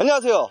안녕하세요.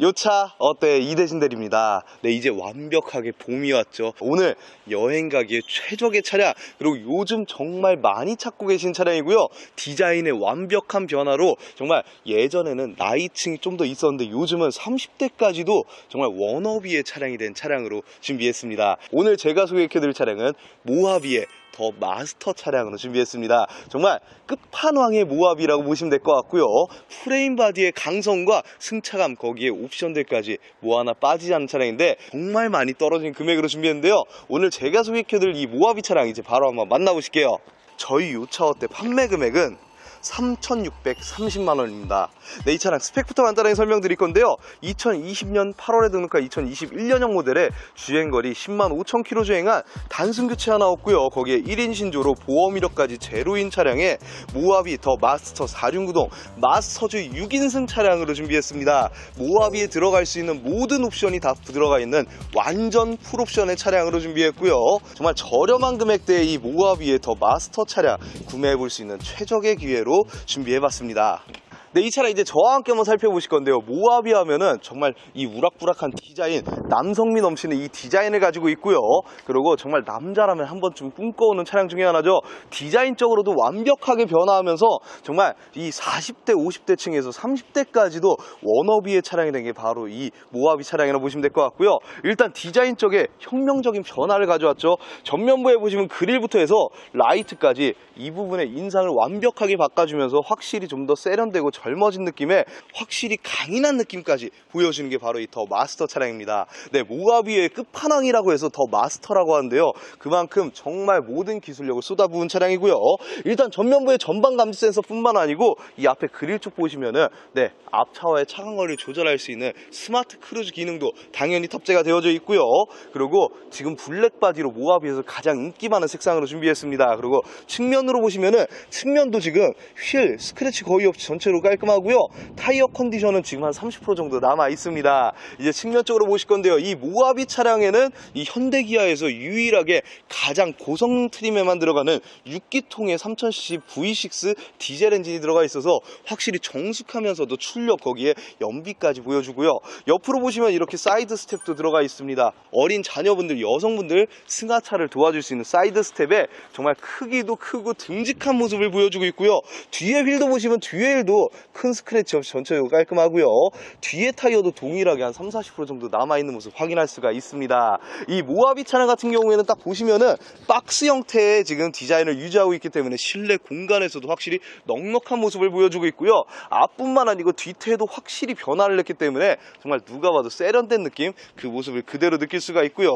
요차 어때 이대신 대리입니다. 네 이제 완벽하게 봄이 왔죠. 오늘 여행 가기에 최적의 차량 그리고 요즘 정말 많이 찾고 계신 차량이고요. 디자인의 완벽한 변화로 정말 예전에는 나이층이 좀 더 있었는데 요즘은 30대까지도 정말 워너비의 차량이 된 차량으로 준비했습니다. 오늘 제가 소개해드릴 차량은 모하비의 더 마스터 차량으로 준비했습니다. 정말 끝판왕의 모합이라고 보시면 될 것 같고요. 프레임 바디의 강성과 승차감 거기에 옵션들까지 뭐 하나 빠지지 않는 차량인데 정말 많이 떨어진 금액으로 준비했는데요. 오늘 제가 소개해드릴 이 모하비 차량 이제 바로 한번 만나보실게요. 저희 요 차어 때 판매 금액은 3,630만 원입니다. 네, 이 차량 스펙부터 간단하게 설명드릴 건데요. 2020년 8월에 등록한 2021년형 모델에 주행거리 10만 5천 킬로 주행한 단순 교체 하나 없고요. 거기에 1인 신조로 보험 이력까지 제로인 차량에 모하비 더 마스터 4륜구동 마스터즈 6인승 차량으로 준비했습니다. 모하비에 들어갈 수 있는 모든 옵션이 다 들어가 있는 완전 풀옵션의 차량으로 준비했고요. 정말 저렴한 금액대의 이 모하비의 더 마스터 차량 구매해 볼 수 있는 최적의 기회로 준비해봤습니다. 네, 이 차량 이제 저와 함께 한번 살펴보실 건데요. 모하비 하면은 정말 이 우락부락한 디자인, 남성미 넘치는 이 디자인을 가지고 있고요. 그리고 정말 남자라면 한 번쯤 꿈꿔오는 차량 중에 하나죠. 디자인적으로도 완벽하게 변화하면서 정말 이 40대, 50대 층에서 30대까지도 워너비의 차량이 된 게 바로 이 모하비 차량이라고 보시면 될 것 같고요. 일단 디자인 쪽에 혁명적인 변화를 가져왔죠. 전면부에 보시면 그릴부터 해서 라이트까지 이 부분의 인상을 완벽하게 바꿔주면서 확실히 좀 더 세련되고 젊어진 느낌에 확실히 강인한 느낌까지 보여주는 게 바로 이 더 마스터 차량입니다. 네, 모하비의 끝판왕이라고 해서 더 마스터라고 하는데요. 그만큼 정말 모든 기술력을 쏟아부은 차량이고요. 일단 전면부의 전방 감지 센서뿐만 아니고 이 앞에 그릴 쪽 보시면은 네, 앞차와의 차간 거리를 조절할 수 있는 스마트 크루즈 기능도 당연히 탑재가 되어져 있고요. 그리고 지금 블랙 바디로 모하비에서 가장 인기 많은 색상으로 준비했습니다. 그리고 측면으로 보시면은 측면도 지금 휠 스크래치 거의 없이 전체로 깔 끔하고요. 타이어 컨디션은 지금 한 30% 정도 남아 있습니다. 이제 측면 쪽으로 보실 건데요. 이 모하비 차량에는 이 현대 기아에서 유일하게 가장 고성능 트림에만 들어가는 6기통의 3000cc V6 디젤 엔진이 들어가 있어서 확실히 정숙하면서도 출력 거기에 연비까지 보여주고요. 옆으로 보시면 이렇게 사이드 스텝도 들어가 있습니다. 어린 자녀분들, 여성분들 승하차를 도와줄 수 있는 사이드 스텝에 정말 크기도 크고 듬직한 모습을 보여주고 있고요. 뒤에 휠도 보시면 뒤에 휠도 큰 스크래치 없이 전체적으로 깔끔하고요. 뒤에 타이어도 동일하게 한 3, 40% 정도 남아있는 모습 확인할 수가 있습니다. 이 모하비 차량 같은 경우에는 딱 보시면은 박스 형태의 지금 디자인을 유지하고 있기 때문에 실내 공간에서도 확실히 넉넉한 모습을 보여주고 있고요. 앞뿐만 아니고 뒤태도 확실히 변화를 냈기 때문에 정말 누가 봐도 세련된 느낌 그 모습을 그대로 느낄 수가 있고요.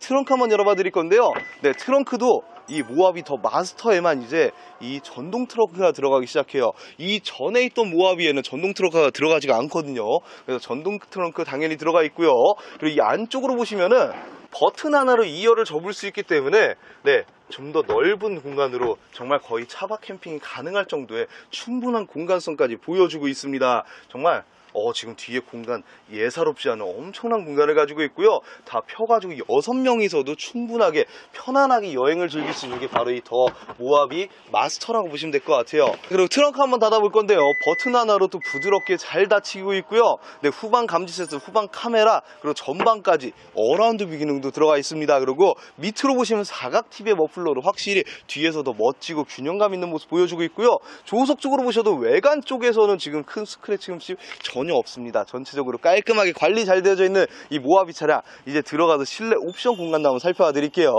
트렁크 한번 열어봐 드릴 건데요. 네, 트렁크도 이 모하비 더 마스터에만 이제 이 전동 트렁크가 들어가기 시작해요. 이 전에 있던 모하비에는 전동 트렁크가 들어가지가 않거든요. 그래서 전동 트렁크 당연히 들어가 있고요. 그리고 이 안쪽으로 보시면은 버튼 하나로 2열을 접을 수 있기 때문에 네, 좀 더 넓은 공간으로 정말 거의 차박 캠핑이 가능할 정도의 충분한 공간성까지 보여주고 있습니다. 정말 어, 지금 뒤에 공간 예사롭지 않은 엄청난 공간을 가지고 있고요. 다 펴가지고 여섯 명이서도 충분하게 편안하게 여행을 즐길 수 있는 게 바로 이 더 모하비 마스터라고 보시면 될 것 같아요. 그리고 트렁크 한번 닫아볼 건데요. 버튼 하나로 또 부드럽게 잘 닫히고 있고요. 네, 후방 감지 센서, 후방 카메라, 그리고 전방까지 어라운드 뷰 기능도 들어가 있습니다. 그리고 밑으로 보시면 사각 팁의 머플러로 확실히 뒤에서 더 멋지고 균형감 있는 모습 보여주고 있고요. 조석 쪽으로 보셔도 외관 쪽에서는 지금 큰 스크래치 흠집 전혀 없습니다. 전체적으로 깔끔하게 관리 잘 되어져 있는 이 모하비 차량 이제 들어가서 실내 옵션 공간도 한번 살펴봐 드릴게요.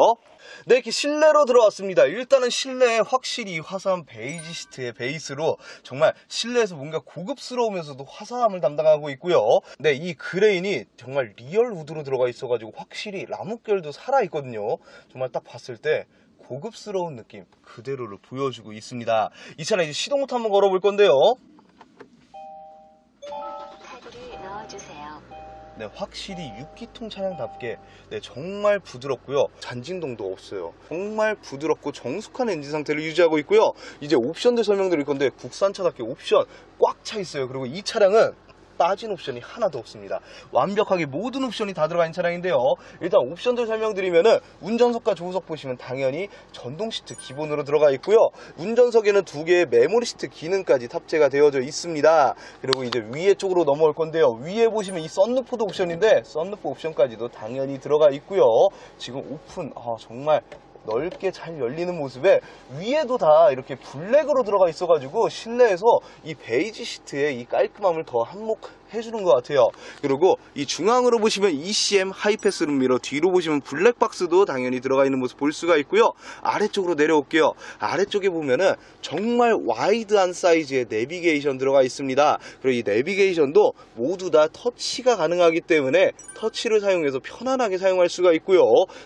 네, 이렇게 실내로 들어왔습니다. 일단은 실내에 확실히 화사한 베이지 시트의 베이스로 정말 실내에서 뭔가 고급스러우면서도 화사함을 담당하고 있고요. 네, 이 그레인이 정말 리얼 우드로 들어가 있어 가지고 확실히 라무결도 살아 있거든요. 정말 딱 봤을 때 고급스러운 느낌 그대로를 보여주고 있습니다. 이 차량 이제 시동 부터 한번 걸어볼 건데요. 네, 확실히 6기통 차량답게 네, 정말 부드럽고요. 잔진동도 없어요. 정말 부드럽고 정숙한 엔진 상태를 유지하고 있고요. 이제 옵션들 설명드릴 건데 국산차답게 옵션 꽉 차 있어요. 그리고 이 차량은 빠진 옵션이 하나도 없습니다. 완벽하게 모든 옵션이 다 있는 차량인데요. 일단 옵션들 설명드리면은 운전석과 조수석 보시면 당연히 전동 시트 기본으로 들어가 있고요. 운전석에는 두 개의 메모리 시트 기능까지 탑재가 되어져 있습니다. 그리고 이제 위에 쪽으로 넘어올 건데요. 위에 보시면 이 썬루프도 옵션인데 썬루프 옵션까지도 당연히 들어가 있고요. 지금 오픈 아, 정말 넓게 잘 열리는 모습에 위에도 다 이렇게 블랙으로 들어가 있어가지고 실내에서 이 베이지 시트의 이 깔끔함을 더 한몫 해주는 것 같아요. 그리고 이 중앙으로 보시면 ECM 하이패스 룸미러 뒤로 보시면 블랙박스도 당연히 들어가 있는 모습 볼 수가 있고요. 아래쪽으로 내려올게요. 아래쪽에 보면은 정말 와이드한 사이즈의 내비게이션 들어가 있습니다. 그리고 이 내비게이션도 모두 다 터치가 가능하기 때문에 터치를 사용해서 편안하게 사용할 수가 있고요.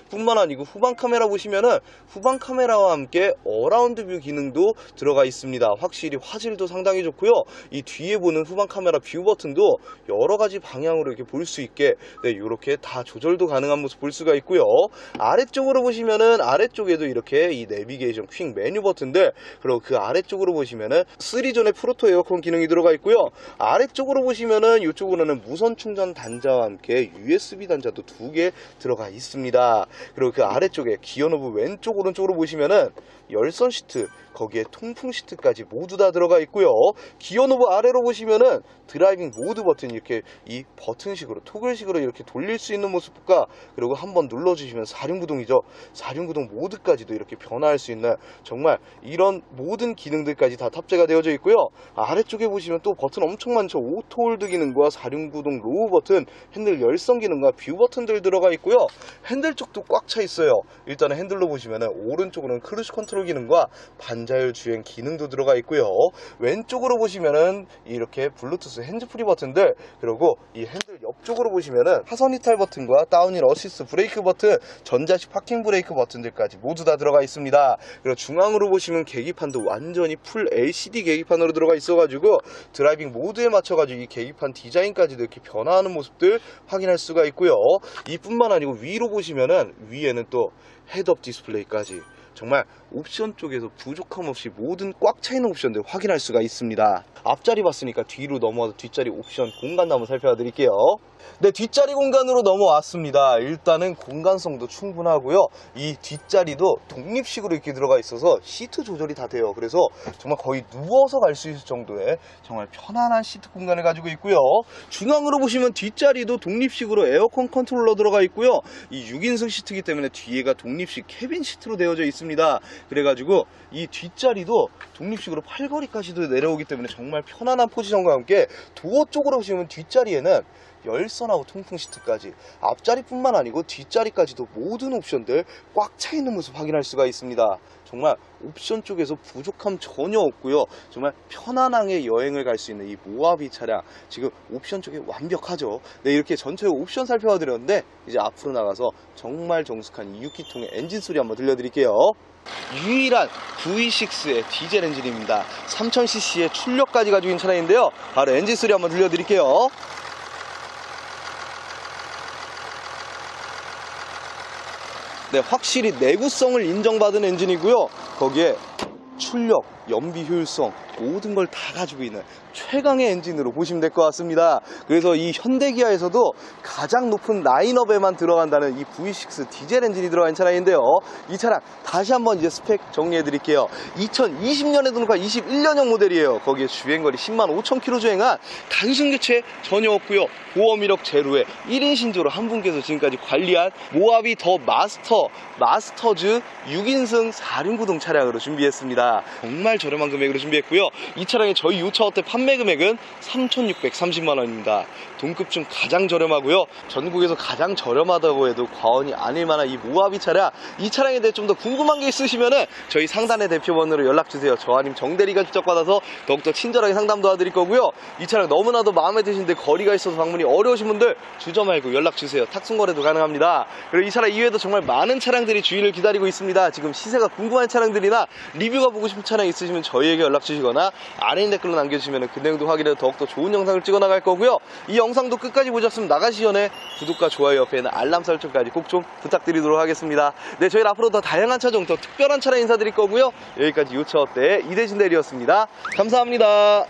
뿐만 아니고 후방 카메라 보시면은 후방 카메라와 함께 어라운드 뷰 기능도 들어가 있습니다. 확실히 화질도 상당히 좋고요. 이 뒤에 보는 후방 카메라 뷰 버튼도 여러 가지 방향으로 이렇게 볼 수 있게 네, 이렇게 다 조절도 가능한 모습 볼 수가 있고요. 아래쪽으로 보시면은 아래쪽에도 이렇게 이 내비게이션 퀵 메뉴 버튼들 그리고 그 아래쪽으로 보시면은 3존의 프로토 에어컨 기능이 들어가 있고요. 아래쪽으로 보시면은 이쪽으로는 무선 충전 단자와 함께 USB 단자도 두 개 들어가 있습니다. 그리고 그 아래쪽에 기어 노브 왼쪽 오른쪽으로 보시면은 열선 시트 거기에 통풍 시트까지 모두 다 들어가 있고요. 기어 노브 아래로 보시면은 드라이빙 모드 버튼 이렇게 이 버튼식으로 토글식으로 이렇게 돌릴 수 있는 모습과 그리고 한번 눌러주시면 사륜구동이죠. 사륜구동 모드까지도 이렇게 변화할 수 있는 정말 이런 모든 기능들까지 다 탑재가 되어져 있고요. 아래쪽에 보시면 또 버튼 엄청 많죠. 오토홀드 기능과 사륜구동 로우 버튼, 핸들 열선 기능과 뷰 버튼들 들어가 있고요. 핸들 쪽도 꽉 차 있어요. 일단은 핸들로 보시면은 오른쪽으로는 크루즈 컨트롤 기능과 반자율 주행 기능도 들어가 있고요. 왼쪽으로 보시면은 이렇게 블루투스 핸즈프리 버튼들 그리고 이 핸들 옆쪽으로 보시면은 하선 이탈 버튼과 다운힐 어시스트 브레이크 버튼, 전자식 파킹 브레이크 버튼들까지 모두 다 들어가 있습니다. 그리고 중앙으로 보시면 계기판도 완전히 풀 LCD 계기판으로 들어가 있어가지고 드라이빙 모드에 맞춰가지고 이 계기판 디자인까지도 이렇게 변화하는 모습들 확인할 수가 있고요. 이뿐만 아니고 위로 보시면은 위에는 또 헤드업 디스플레이까지 정말 옵션 쪽에서 부족함 없이 모든 꽉 차 있는 옵션들 확인할 수가 있습니다. 앞자리 봤으니까 뒤로 넘어와서 뒷자리 옵션 공간도 한번 살펴 드릴게요. 네, 뒷자리 공간으로 넘어왔습니다. 일단은 공간성도 충분하고요. 이 뒷자리도 독립식으로 이렇게 들어가 있어서 시트 조절이 다 돼요. 그래서 정말 거의 누워서 갈 수 있을 정도의 정말 편안한 시트 공간을 가지고 있고요. 중앙으로 보시면 뒷자리도 독립식으로 에어컨 컨트롤러 들어가 있고요. 이 6인승 시트이기 때문에 뒤에가 독립 식 캐빈 시트로 되어져 있습니다. 그래가지고 이 뒷자리도 독립식으로 팔걸이까지도 내려오기 때문에 정말 편안한 포지션과 함께 도어 쪽으로 보시면 뒷자리에는 열선하고 통풍 시트까지 앞자리뿐만 아니고 뒷자리까지도 모든 옵션들 꽉 차 있는 모습 확인할 수가 있습니다. 정말 옵션 쪽에서 부족함 전혀 없고요. 정말 편안하게 여행을 갈 수 있는 이 모하비 차량 지금 옵션 쪽에 완벽하죠. 네 이렇게 전체 옵션 살펴봐 드렸는데 이제 앞으로 나가서 정말 정숙한 2기통의 엔진 소리 한번 들려드릴게요. 유일한 V6의 디젤 엔진입니다. 3000cc의 출력까지 가지고 있는 차량인데요. 바로 엔진 소리 한번 들려드릴게요. 네, 확실히 내구성을 인정받은 엔진이고요. 거기에 출력, 연비 효율성 모든 걸 다 가지고 있는 최강의 엔진으로 보시면 될 것 같습니다. 그래서 이 현대기아에서도 가장 높은 라인업에만 들어간다는 이 V6 디젤 엔진이 들어간 차량인데요. 이 차량 다시 한번 이제 스펙 정리해 드릴게요. 2020년에 등록한 21년형 모델이에요. 거기에 주행거리 10만 5천 킬로 주행한 단순 교체 전혀 없고요. 보험 이력 제로에 1인 신조로 한 분께서 지금까지 관리한 모하비 더 마스터 마스터즈 6인승 4륜구동 차량으로 준비했습니다. 정말 저렴한 금액으로 준비했고요. 이 차량의 저희 요차어때 판매 금액은 3,630만 원입니다. 동급 중 가장 저렴하고요. 전국에서 가장 저렴하다고 해도 과언이 아닐 만한 이 모하비 차량 이 차량에 대해 좀 더 궁금한 게 있으시면은 저희 상단의 대표번호로 연락 주세요. 저 아님 정대리가 직접 받아서 더욱더 친절하게 상담 도와드릴 거고요. 이 차량 너무나도 마음에 드시는데 거리가 있어서 방문이 어려우신 분들 주저 말고 연락 주세요. 탁송 거래도 가능합니다. 그리고 이 차량 이외에도 정말 많은 차량들이 주인을 기다리고 있습니다. 지금 시세가 궁금한 차량들이나 리뷰가 보고 싶은 차량 있으시면 저희에게 연락 주시거나 아래 있는 댓글로 남겨주시면 그 내용도 확인해서 더욱더 좋은 영상을 찍어 나갈 거고요. 이 영상도 끝까지 보셨으면 나가시 전에 구독과 좋아요 옆에 있는 알람 설정까지 꼭 좀 부탁드리도록 하겠습니다. 네, 저희는 앞으로 더 다양한 차종, 더 특별한 차량 인사드릴 거고요. 여기까지 요차 어때 이대진 대리였습니다. 감사합니다.